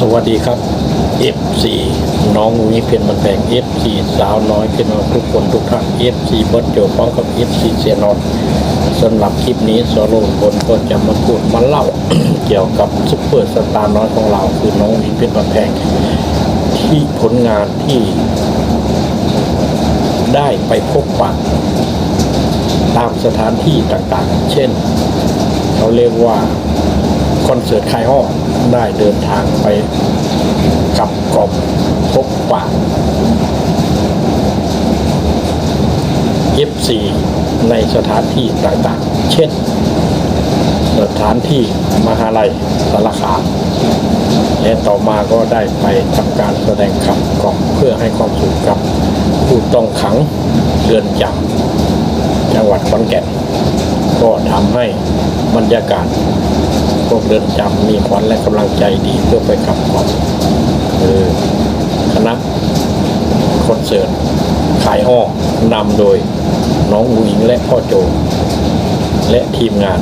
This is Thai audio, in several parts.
สวัสดีครับ F4 น้องวิเพียนมันแพง F4 สาวน้อยเพียนทุกคนทุกท่าน F4 บดโจพร้อมกับ F4 เสียนอนสำหรับคลิปนี้โซโล่บนก็จะมาพูดมาเล่า เกี่ยวกับซุปเปอร์สตาร์น้อยของเราคือน้องวิเพียนมันแพงที่ผลงานที่ ได้ไปพบปะตามสถานที่ต่างๆ เช่น เขาเรียกว่าคอนเสิร์ตคายอ้อ ได้เดินทางไปกับกบพบปะ F4 ในสถานที่ต่างๆ เช่น สถานที่มหาลัยสารคามและต่อมาก็ได้ไปทำการแสดงขับกล่อมเพื่อให้ความสุขกับผู้ต้องขังเรือนจำจังหวัดขอนแก่น ก็ทำให้บรรยากาศ วกเรือนจำมีขวัญและกำลังใจดีเพื่อไปขับกล่อมคือคณะคอนเสิร์ตขายอ้อนำโดยน้องอุ๋งอิงและพ่อโจ และทีมงาน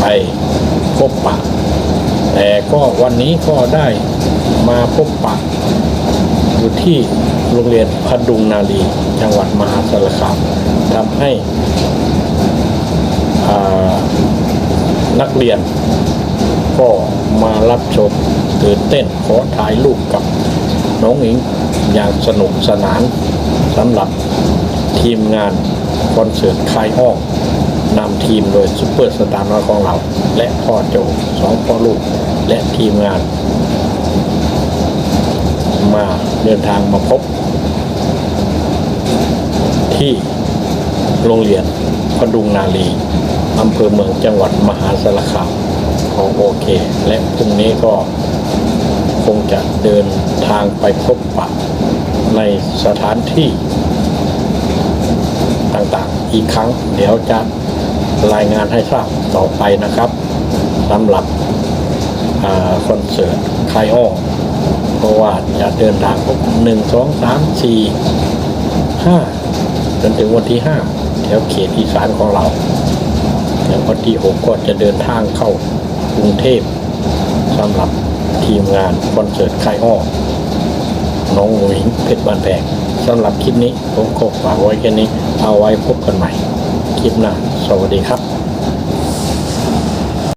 ไปพบปะ แต่ก็วันนี้ก็ได้มาพบปะ อยู่ที่โรงเรียนพดุงนารีจังหวัดมหาสารคามทำให้อ่า เรียน ก็มารับชมตื่นเต้นขอถ่ายรูปกับน้องหญิงอย่างสนุกสนานสำหรับทีมงานคอนเสิร์ตคายห้องนำทีมโดยซุปเปอร์สตาร์น้อยของเรา และพ่อโจสองพ่อลูก และทีมงาน มาเดินทางมาพบ ที่โรงเรียนพดุงนาลี อำเภอเมืองจังหวัดมหาสารคามของโอเค และพรุ่งนี้ก็คงจะเดินทางไปพบปะในสถานที่ต่างๆ อีกครั้งเดี๋ยวจะรายงานให้ทราบต่อไปนะครับสำหรับคอนเสิร์ตคายอ้อเพราะว่าจะเดินทางพบหนึ่งสองสามสี่ห้าจนถึงวันที่ห้าแถวเขตอีสานของเรา แล้ววันที่หกก็จะเดินทางเข้ากรุงเทพสำหรับทีมงานคอนเสิร์ตคายอ้อน้องหญิงเพชรบานแพงสำหรับคลิปนี้ผมขอฝากไว้แค่นี้ เอาไว้พบกันใหม่ คลิปหน้า สวัสดีครับ